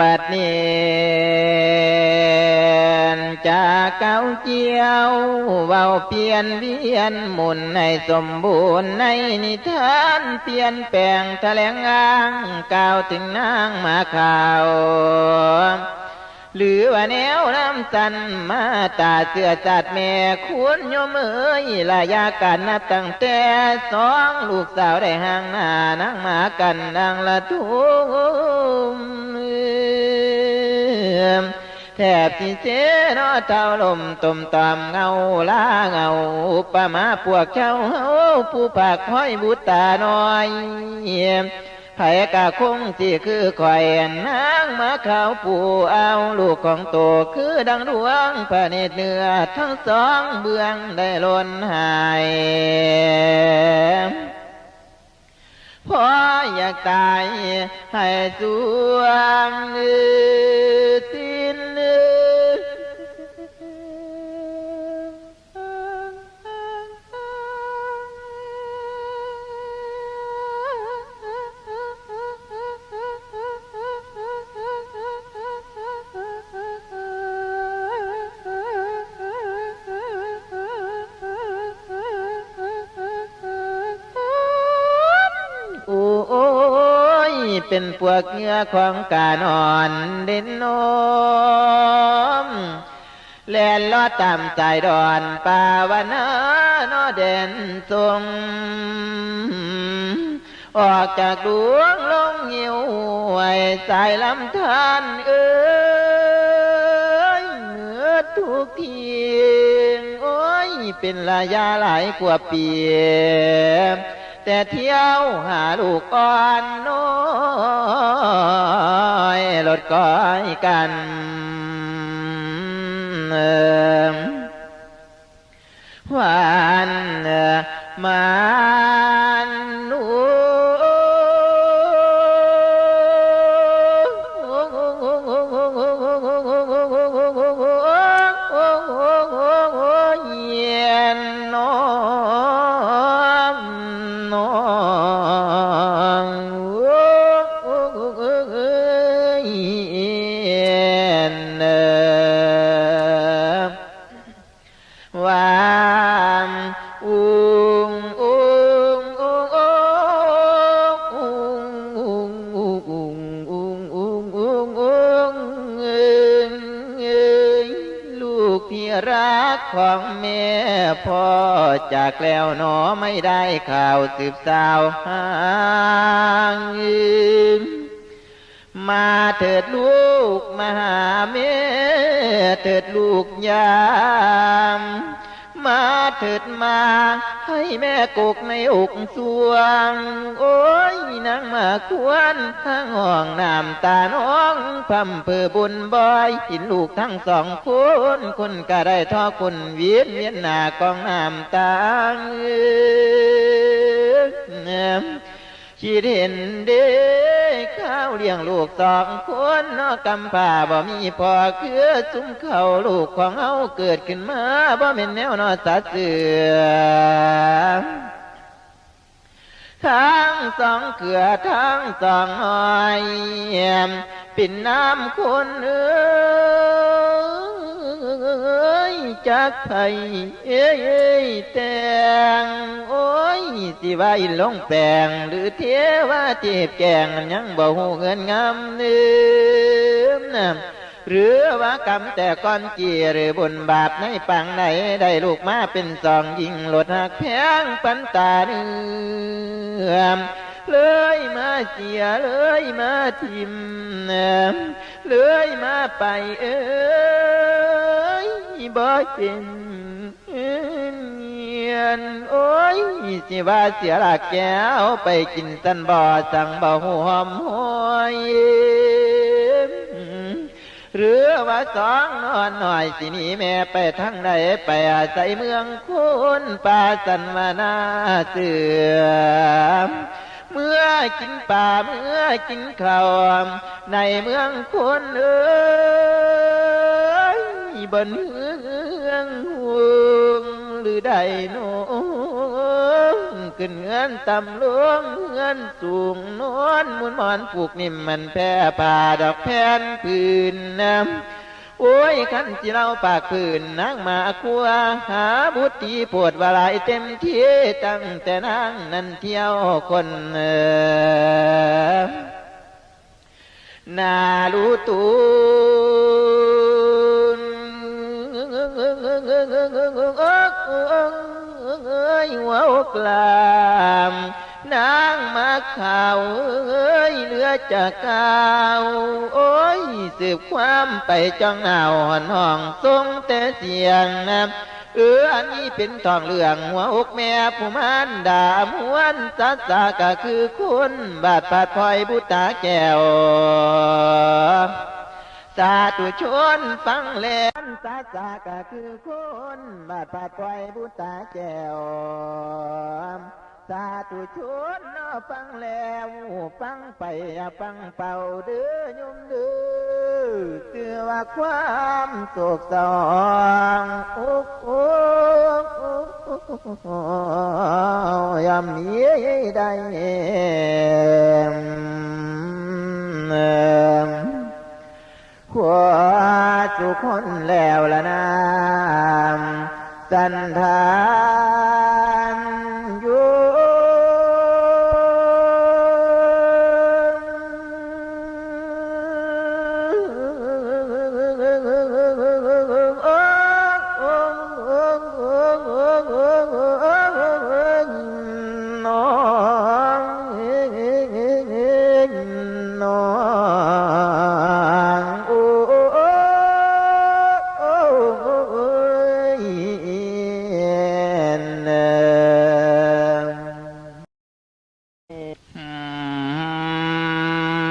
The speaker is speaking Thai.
บัดนี้จากเก้าเจียวเว้าเปลี่ยนเวียนหมุนในสมบูรณ์ในนิทานเปลี่ยนแปลงแถลงอ้างกล่าวถึงนางมาข่าวหรือว่าแนวน้ำจันมาตาเสือจัดแม่คุณโยมเอ้ยลายากันนับตั้งแต่สองลูกสาวได้ห่างหน้านั่งมากันดังละทุ่ม แทบที่เสนอเท่าลมตุ่มตอมเงาลาเงาปะมาพวกเจ้าเฮาผู้ปากห้อยบุตาน้อยไผกะคงสิคือข่อยนางมาขาวปู่เอาลูกของโตคือดังดวงพระเนตรเนื้อทั้งสองเบื้องได้ล้นหาย พออยากตายให้สวงตินโเป็นพวกเหงื่อของกานอนเด่นนมแล่นลอดตามใจดอนป่าวานานอเด่นทรงออกจากดวงลงหิวไว้สายลำธารเอ้ยเหนือทุกทีโอ้ยเป็นระยะหลายกว่าปีแต่เที่ยวหาลูกอ่อนน้ ก้อยกันเออามอุงอุงอุงอุงอุงอุงอุงอุงอุงอุงอุงเอ้ยลูกที่รักของแม่พ่อจากแล้วหนอไม่ได้ข่าวสืบสาวหางยืนมาเถิดลูกมาหาแม่เถิดลูกยาม มาเถิดมา ให้แม่กกในอกสวง โอ้ยนางมาควรทั้งห้องน้ำตาน้องพัมเพื่อบุญบอยหินลูกทั้งสองคนคนก็ได้ทอคนเวียนเวียนหน้ากองน้ำตาเอ่ อคิดเห็นเด็กข้าวเลี้ยงลูกสองคนนอกำผ่าบ่มีพ่อคือสุ้มเขาลูกของเฮาเกิดขึ้นมาบ่เป็นแนวนอสัตเสือทั้งสองเกือทั้งสองหอยปิ่นน้ำคนเอ้ ยจากไผเอ้ยเอ้ยแต่งโอ้ยสิว่าอินลงแปลงหรือเทวาเจ็บแกงยังบ่หูเงินงามเนื้อหรือว่ากรรมแต่ก้อนเกียหรือบนบาปในปังไหนได้ลูกมาเป็นสองยิงหลดหักแพงปันตาเนื้อเลยมาเสียเลยมาทิมเลยมาไปเอ้ บ่เป็นเงียนโอ้ยสิว่าเสียหลักแก้วไปกินสันบ่อสั่งบ่หอมหอยหรือว่าสองนอนหน่อยสินีแม่ไปทางใดไปอาศัยเมืองคุณป่าสันวนาเสือเมื่อกินป่าเมื่อกินข้าวในเมืองคนเอ้ย บนเมืองห่วงหรือใดโนขึ้นเงินต่ำลวงเงินสูงนวลมุนหมอนผูกนิ่มมันแพร่ป่าดอกแผ่นพื้นน้ำโอ้ยขันที่เราปากพื้นนางมาคัวหาบุตรีปวดวลายเต็มที่ตั้งแต่นางนั้นเที่ยวคนเออนาลูตูน กลามนางมาข่าวเอ้ยเหลือจากกาวโอ้ยสืบความไปจ้องเอาหอนห้องทรงแต่เสียงนะเอออันนี้เป็นทองเหลืองหัวอกแม่ผู้มันดามวนสัสสาก็คือคุณบาดปาดพลอยบุตาแก้วสาธุชนฟังแลนสาสาก็คือคนบาดปาดปล่อยบุตาแก้ว สาธุชนนอฟังแล้วฟังไปฟังเป่าเด้อโยมเด้อเตือว่าความโศกเศร้องอุกอุกอุกอุกอุกยามนี้ได้ขวาสุคนแล้วละนามสันทา